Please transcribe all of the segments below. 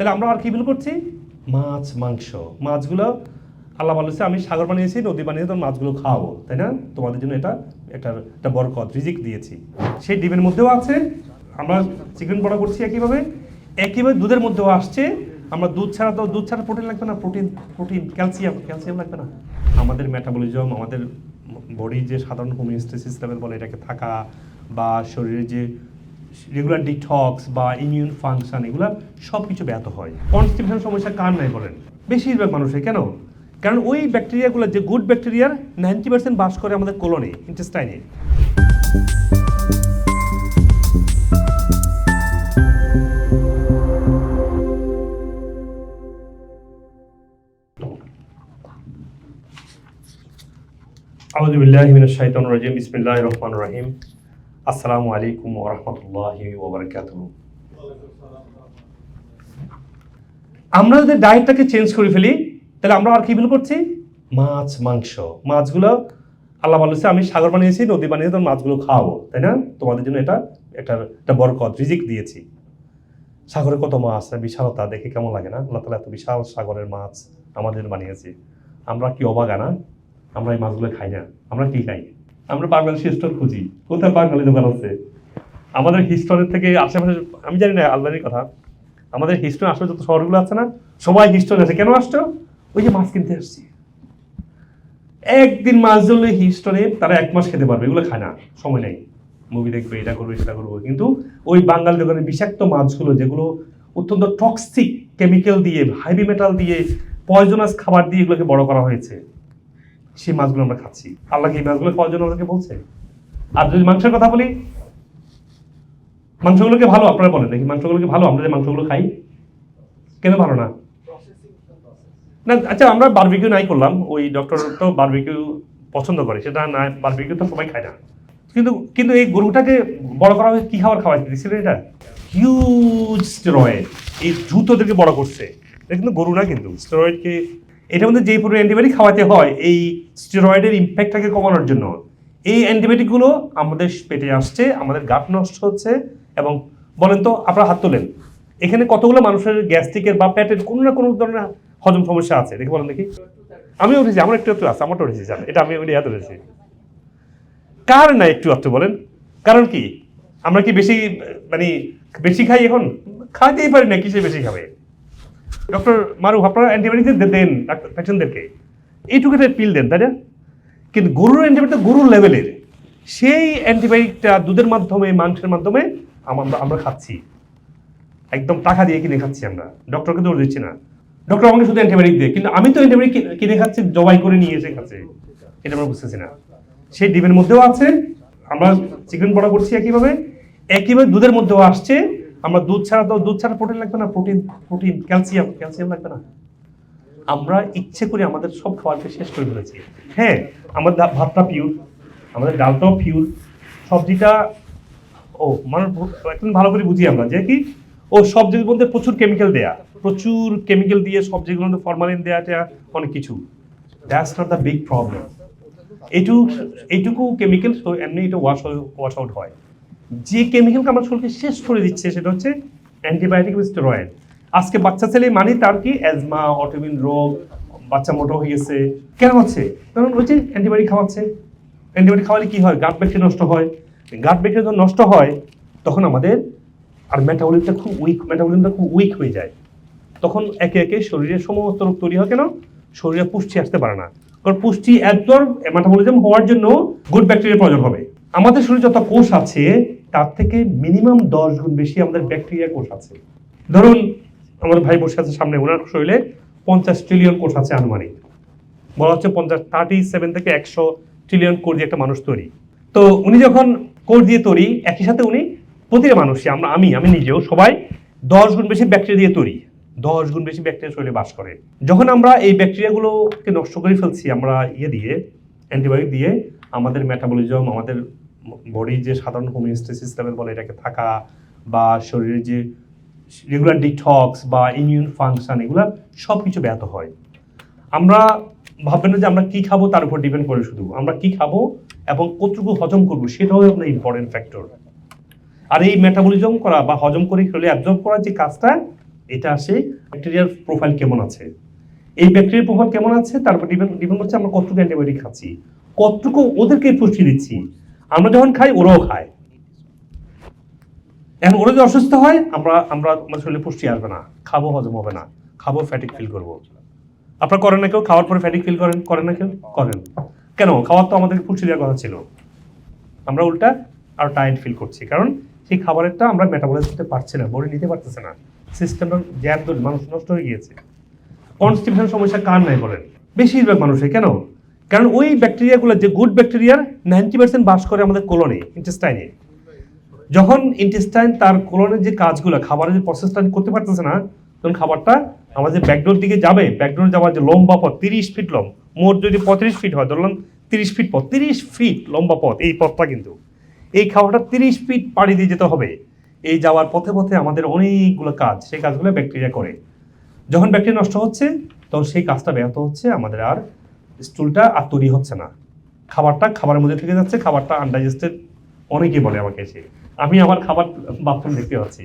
তাহলে আমরা আর কি বিল করছি? মাছ, মাংস। মাছগুলো আল্লাহ বলেছে, আমি সাগর বানিয়েছি, নদী বানিয়ে তোমার মাছগুলো খাওয়াবো। তাই না? তোমাদের জন্য এটা একটা একটা বরকত রিজিক দিয়েছি। সেই ডিমের মধ্যেও আছে, আমরা চিকেন বড়া করছি একইভাবে। একইভাবে দুধের মধ্যেও আসছে। আমরা দুধ ছাড়া তো, দুধ ছাড়া প্রোটিন লাগবে না প্রোটিন প্রোটিন ক্যালসিয়াম ক্যালসিয়াম লাগবে না। আমাদের মেটাবলিজম আমাদের বডি যে সাধারণ হোমিওস্টেসিস লেভেল বলে, এটাকে থাকা বা শরীরের যে রেগুলার ডিটক্স বা ইমিউন ফাংশন এগুলো সব কিছু ব্যাহত হয়। কনস্টিপেশন সমস্যা কার নাই বলেন? বেশিরভাগ মানুষের, কেন? কারণ ওই ব্যাকটেরিয়াগুলো, যে গুড ব্যাকটেরিয়ার নাইনটি পার্সেন্ট বাস করে আমাদের কোলনে ইন্টেস্টাইনে আউযু বিল্লাহি মিনাশ শাইতানির রাজিম, বিসমিল্লাহির রহমানির রহিম। আসসালামু আলাইকুম ওয়া রাহমাতুল্লাহি ওয়া বারাকাতুহু। আমরা যদি ডায়েটটাকে চেঞ্জ করে ফেলি, তাহলে আমরা আর কি বিল করছি? মাছ, মাংস। মাছগুলো আল্লাহ বলেছে আমি সাগর বানিয়েছি, নদী বানিয়েছি তোমার মাছগুলো খাওয়াবো, তাই না? তোমাদের জন্য এটা একটা একটা বরকত, রিজিক দিয়েছি। সাগরে কত মাছ বিশালতা, দেখে কেমন লাগে না? আল্লাহ তালা এত বিশাল সাগরের মাছ আমাদের বানিয়েছি। আমরা কি অবাগা না? আমরা এই মাছগুলো খাই না, আমরা কি খাই? আমরা বাংলাদেশি স্টোর খুঁজি। কোথায় বাঙালি দোকান আছে? আমাদের হিস্টোরের থেকে আশেপাশে, আমি জানি না আল্লাহর কথা। আমাদের হিস্টোর আশেপাশে যত শহরগুলো আছে না, সবাই হিস্টোরে আছে কেন আসছো? ওই যে মাছ কিনতে আসছি। একদিন মাছ ধরলে হিস্টোরে তারা এক মাস খেতে পারবে, এগুলো খায় না। সময় নেই। মুভি দেখবে, এটা করবে, সেটা করব। কিন্তু ওই বাঙালি দোকানে বিষাক্ত মাছগুলো, যেগুলো অত্যন্ত টক্সিক কেমিক্যাল দিয়ে হাইভি মেটাল দিয়ে পয়জনাস খাবার দিয়ে এগুলোকে বড় করা হয়েছে। সেই মাছগুলো আমরা খাচ্ছি। আল্লাহ কি এই মাছগুলো খাওয়ার জন্য আমাদেরকে বলছে? আর যদি মাংসের কথা বলি, মাংসগুলোকে ভালো আপনারা বলেন, দেখি মাংসগুলোকে ভালো, আমরা যে মাংসগুলো খাই, কেন ভালো না? না আচ্ছা আমরা বারবিকিউ নাই করলাম, ওই ডক্টর তো বারবিকিউ পছন্দ করে, সেটা না বারবিকিউ তো সবাই খায় না। কিন্তু কিন্তু এই গরুটাকে বড় করা হয়েছে, কি খাবার খাওয়াইছে, দেখছিলেন এটা? হিউজ স্টেরয়েড এই দ্রুত ওদেরকে বড় করছে। এটা কিন্তু গরু না কিন্তু স্টেরয়েডকে এটার মধ্যে যেই পরিমাণ অ্যান্টিবায়োটিক খাওয়াতে হয়, এই স্টেরয়েডের ইম্প্যাক্টটাকে কমানোর জন্য, এই অ্যান্টিবায়োটিকগুলো আমাদের পেটে আসছে, আমাদের গাট নষ্ট হচ্ছে, এবং বলেন তো আপনারা হাত তোলেন, এখানে কতগুলো মানুষের গ্যাস্ট্রিকের বা পেটের কোনো না কোনো ধরনের হজম সমস্যা আছে, দেখে বলেন দেখি। আমি উঠেছি আমার একটু একটু আছে আমারটা উঠেছি জান এটা আমি ওই হাত উঠেছি। কার না একটু একটু বলেন, কারণ কি, আমরা কি বেশি মানে বেশি খাই এখন? খাইতেই পারি না, কিসে বেশি খাবে? ডক্টর মারুফ আপনারা অ্যান্টিবায়োটিক দেন পেশেন্টদেরকে এইটুকু একটা পিল দেন, তাই না? কিন্তু গরুর অ্যান্টিবায়োটিক গরুর লেভেলের সেই অ্যান্টিবায়োটিকটা দুধের মাধ্যমে, মাংসের মাধ্যমে আমরা আমরা খাচ্ছি। একদম টাকা দিয়ে কিনে খাচ্ছি আমরা। ডক্টরকে দৌড় দিচ্ছি না। ডক্টর আমাকে শুধু অ্যান্টিবায়োটিক দিয়ে, কিন্তু আমি তো অ্যান্টিবায়োটিক কিনে খাচ্ছি, জবাই করে নিয়ে এসে খাচ্ছি। এটা আমরা বুঝতেছি না। সেই ডিমের মধ্যেও আছে, আমরা চিকেন বড়া করছি একইভাবে। একইভাবে দুধের মধ্যেও আসছে আমরা দুধ ছাড়া তো দুধ ছাড়া প্রোটিন লাগবে না প্রোটিন প্রোটিন ক্যালসিয়াম ক্যালসিয়াম লাগবে না। আমরা ইচ্ছে করে আমাদের সব খাবারকে শেষ করে ফেলেছি। হ্যাঁ আমাদের ভাতটা পিওর আমাদের ডালটাও পিওর সবজিটা ও মানে একদম ভালো করে বুঝি আমরা যে কি, ও সবজির মধ্যে প্রচুর কেমিক্যাল দেয়া, প্রচুর কেমিক্যাল দিয়ে সবজিগুলোর মধ্যে ফরমালিন দেয়া টেয়া, অনেক কিছু। That's not the big problem এইটুকু এইটুকু কেমিক্যাল এমনি এটা ওয়াশ ওয়াশ আউট হয়। যে কেমিক্যালকে আমার শরীরকে শেষ করে দিচ্ছে, সেটা হচ্ছে অ্যান্টিবায়োটিক স্টেরয়েড আজকে বাচ্চা ছেলে মানে তার কি অ্যাজমা অটোমিন রোগ, বাচ্চা মোটা হয়ে গেছে, কেন হচ্ছে? কারণ ওই যে অ্যান্টিবায়োটিক খাওয়াচ্ছে। অ্যান্টিবায়োটিক খাওয়ালে কি হয়? গাট ব্যাকটেরিয়া নষ্ট হয়। গাট ব্যাকটেরিয়া যখন নষ্ট হয়, তখন আমাদের আর মেটাবলিকটা খুব উইক মেটাবলিজমটা খুব উইক হয়ে যায়। তখন একে একে শরীরে সমস্ত রোগ তৈরি হয়, কেন? শরীরে পুষ্টি আসতে পারে না। কারণ পুষ্টি একদম মেটাবলিজম হওয়ার জন্য গুড ব্যাকটেরিয়া প্রয়োজন হবে। আমাদের শরীরে যত কোষ আছে তার থেকে মিনিমাম দশ গুণ বেশি আমাদের ব্যাকটেরিয়া কোষ আছে। ধরুন, আমার ভাই বসে আছে সামনে, ওনার শরীরে পঞ্চাশ ট্রিলিয়ন কোষ আছে আনুমানিক। বলা হচ্ছে পঞ্চাশ থার্টি সেভেন থেকে একশো ট্রিলিয়ন কোষ দিয়ে একটা মানুষ তৈরি। তো উনি যখন কোষ দিয়ে তৈরি, একই সাথে উনি প্রতিটা মানুষই, আমরা, আমি আমি নিজেও সবাই দশ গুণ বেশি ব্যাকটেরিয়া দিয়ে তৈরি। দশ গুণ বেশি ব্যাকটেরিয়া শরীরে বাস করে। যখন আমরা এই ব্যাকটেরিয়াগুলোকে নষ্ট করে ফেলছি, আমরা ইয়ে দিয়ে অ্যান্টিবায়োটিক দিয়ে, আমাদের মেটাবলিজম আমাদের বডি যে সাধারণ হোমিওস্টেসিস লেভেল বলে এটাকে থাকা বা শরীরের যে রেগুলার ডিটক্স বা ইমিউন ফাংশন এগুলো সব কিছু ব্যাহত হয়। আমরা ভাববেন যে আমরা কি খাব তার উপর ডিপেন্ড করে শুধু। আমরা কি খাব এবং কতটুকু হজম করব সেটাও আপনার ইম্পর্টেন্ট ফ্যাক্টর আর এই মেটাবলিজম করা বা হজম করে খেলে অ্যাবজর্ব করার যে কাজটা, এটা আসে ব্যাকটেরিয়ার প্রোফাইল কেমন আছে। এই ব্যাকটেরিয়ার প্রোফাইল কেমন আছে তারপর ডিপেন্ড ডিপেন্ড করছে আমরা কতটুকু অ্যান্টিবায়োটিক খাচ্ছি। কতটুকু ওদেরকে পুষ্টি দিচ্ছি। আমরা যখন খাই, ওরাও খায়। এখন ওরা যদি অসুস্থ হয়, আমরা আমরা আমাদের শরীরে পুষ্টি আসবে না। খাব, হজম হবে না। খাব ফ্যাটিক ফিল করব। আপনারা করেন না কেউ? খাওয়ার পরে ফ্যাটিক ফিল করেন? করেন না কেউ? করেন। কেন? খাওয়ার তো আমাদের পুষ্টি দেওয়ার কথা ছিল। আমরা উল্টা আর টায়ার্ড ফিল করছি। কারণ সেই খাবারেরটা আমরা মেটাবলাইজ করতে পারছি না বডি নিতে পারতেছে না। সিস্টেমটা জ্যাম মানুষ নষ্ট হয়ে গিয়েছে। কনস্টিপেশন সমস্যা কার নাই বলেন? বেশিরভাগ মানুষের। কেন? কারণ ওই ব্যাকটেরিয়াগুলো যে গুড ব্যাকটেরিয়ার নাইনটি পার্সেন্ট বাস করে আমাদের কোলনে ইন্টেস্টাইনে যখন ইন্টেস্টাইন তার কোলনের যে কাজগুলো, খাবারের যে প্রসেসটা করতে পারতেছে না, তখন খাবারটা আমাদের ব্যাকডোর দিকে যাবে ব্যাকডোর যাওয়ার যে লম্বা পথ, তিরিশ ফিট লম মোট যদি পঁয়ত্রিশ ফিট হয়, ধরলাম তিরিশ ফিট পথ, তিরিশ ফিট লম্বা পথ এই পথটা কিন্তু। এই খাবারটা তিরিশ ফিট পাড়ি দিয়ে যেতে হবে। এই যাওয়ার পথে পথে আমাদের অনেকগুলো কাজ, সেই কাজগুলো ব্যাকটেরিয়া করে। যখন ব্যাকটেরিয়া নষ্ট হচ্ছে, তখন সেই কাজটা ব্যাহত হচ্ছে আমাদের আর স্টুলটা আর তৈরি হচ্ছে না। খাবারটা খাবারের মধ্যে থেকে যাচ্ছে, খাবারটা আনডাইজেস্টেড অনেকেই বলে আমাকে এসে। আমি আমার খাবার বাথরুম দেখতে পাচ্ছি।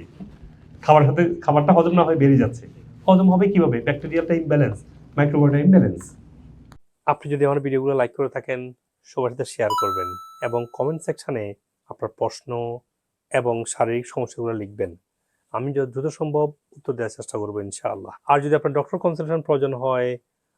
খাবার সাথে খাবারটা হজম না হয়ে বেরিয়ে যাচ্ছে। হজম হবে কীভাবে? ব্যাকটেরিয়ালটা ইমব্যালেন্স মাইক্রোবায়োটা ইমব্যালেন্স আপনি যদি আমার ভিডিওগুলো লাইক করে থাকেন, সবার সাথে শেয়ার করবেন এবং কমেন্ট সেকশানে আপনার প্রশ্ন এবং শারীরিক সমস্যাগুলো লিখবেন। আমি যত দ্রুত সম্ভব উত্তর দেওয়ার চেষ্টা করব ইনশাআল্লাহ। আর যদি আপনার ডক্টর কনসালটেশন প্রয়োজন হয়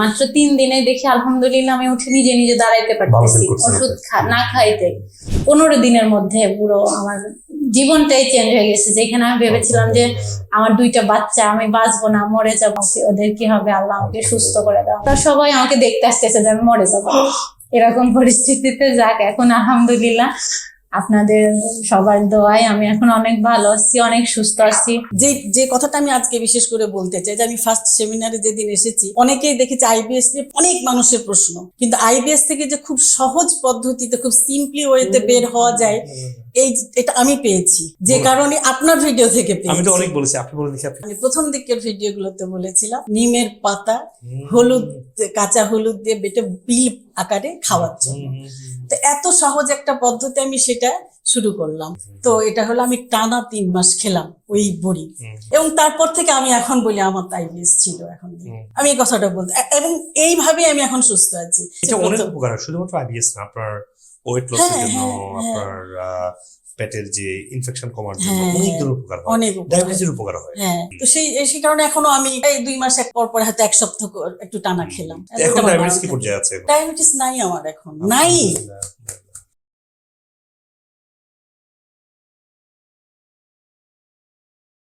মাত্র তিন দিনে দেখি আলহামদুলিল্লাহ আমি উঠে নিজে নিজে দাঁড়াইতে পারতেছি। ওষুধ না খাইতে। পনেরো দিনের মধ্যে পুরো আমার জীবনটাই চেঞ্জ হয়ে গেছে। যেখানে আমি ভেবেছিলাম যে আমার দুইটা বাচ্চা আমি বাঁচবো না মরে যাব। ওদের কি হবে? আল্লাহ আমাকে সুস্থ করে দাও। তারা সবাই আমাকে দেখতে আসতেছে যে আমি মরে যাব। এরকম পরিস্থিতিতে যাক এখন আলহামদুলিল্লাহ আপনাদের সবার দোয়ায় আমি এখন অনেক ভালো আছি অনেক সুস্থ আছি। যে যে কথাটা আমি আজকে বিশেষ করে বলতে চাই যে আমি ফার্স্ট সেমিনারে যেদিন এসেছি অনেকেই দেখেছি আইবিএস নিয়ে অনেক মানুষের প্রশ্ন কিন্তু আইবিএস থেকে যে খুব সহজ পদ্ধতিতে খুব সিম্পলি ওয়েতে বের হওয়া যায় এই এটা আমি পেয়েছি। যে কারণে আপনার ভিডিও থেকে আমি তো অনেক বলেছি আপনি বলে আপনি আমি প্রথম দিকের ভিডিওগুলোতে বলেছিলাম নিমের পাতা হলুদ কাঁচা হলুদ দিয়ে বেটে বিল আকারে খাওয়ার জন্য। তো এত সহজ একটা পদ্ধতি আমি সেটা শুরু করলাম। তো এটা হলো আমি টানা তিন মাস খেলাম ওই বড়ি। এবং তারপর থেকে আমি এখন বলি আমার আইবিএস ছিল এখন আমি এই কথাটা বলতে এবং এইভাবে আমি এখন সুস্থ আছি। এটা অনেক উপকার শুধুমাত্র আইবিএস না আপনার ওয়েট লসের হ্যাঁ, জন্য হ্যাঁ, হ্যাঁ। আপনার পেটের যে ইনফেকশন কমার জন্য অনেক উপকার হয়। অনেক। ডায়াবেটিসের উপকার হয়। তো সেই সেই কারণে এখনও আমি এই দুই মাস এক পর পর হয়তো এক সপ্তাহ একটু টানা খেলাম। এখন ডায়াবেটিস কি পর্যায়ে আছে? ডায়াবেটিস নাই আমার এখন নাই।